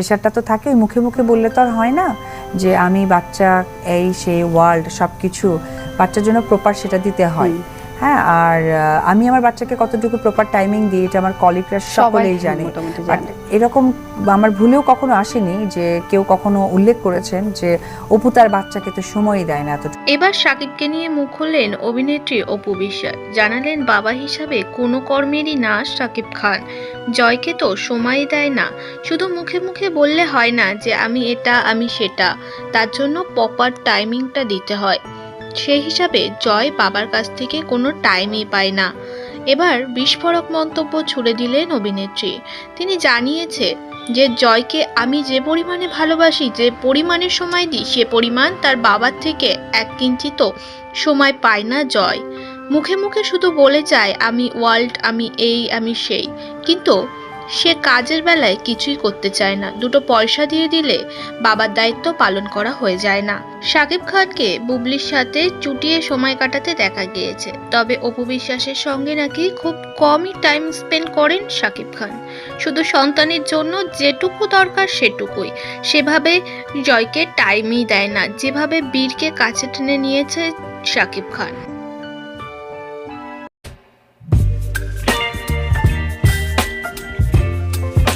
প্রেশারটা তো থাকে মুখে মুখে বললে তো আর হয় না যে আমি বাচ্চা, এই সেই ওয়ার্ল্ড সব কিছু বাচ্চার জন্য প্রপার সেটা দিতে হয়। হ্যাঁ আর আমি আমার বাচ্চাকে কতটুকু প্রপার টাইমিং দিই এটা আমার কলিগরা সকলেই জানে। এরকম আমার ভুলেও কখনো আসেনি যে কেউ কখনো উল্লেখ করেছেন যে অপু তার বাচ্চাকে তো সময়ই দেয় না এতটুকু। এবার সাকিবকে নিয়ে মুখ খুললেন অভিনেত্রী অপু বিশ্বাস। জানালেন বাবা হিসাবে কোনো কর্মেরই না সাকিব খান। জয়কে তো সময় দেয় না। শুধু মুখে মুখে বললে হয় না যে আমি এটা আমি সেটা। তার জন্য প্রপার টাইমিংটা দিতে হয়। সেই হিসাবে জয় বাবার কাছ থেকে কোনো টাইমই পায় না। এবার বিস্ফোরক মন্তব্য ছুড়ে দিলেন অভিনেত্রী। তিনি জানিয়েছে যে, জয়কে আমি যে পরিমাণে ভালোবাসি, যে পরিমাণে সময় দিই, সে পরিমাণ তার বাবার থেকে এক কিঞ্চিত সময় পায় না জয়। মুখে মুখে শুধু বলে যায়, আমি ওয়ার্ল্ড, আমি এই, আমি সেই। কিন্তু সে কাজের বেলায় কিছুই করতে চায় না। দুটো পয়সা দিয়ে দিলে বাবার দায়িত্ব পালন করা হয়ে যায় না। শাকিব খানকে বুবলির সাথে চুটিয়ে সময় কাটাতে দেখা গিয়েছে। তবে অপু বিশ্বাসের সঙ্গে নাকি খুব কমই টাইম স্পেন্ড করেন শাকিব খান। শুধু সন্তানের জন্য যেটুকু দরকার সেটুকুই। সেভাবে জয়কে টাইমই দেয় না। যেভাবে বীরকে কাছে টেনে নিয়েছে শাকিব খান।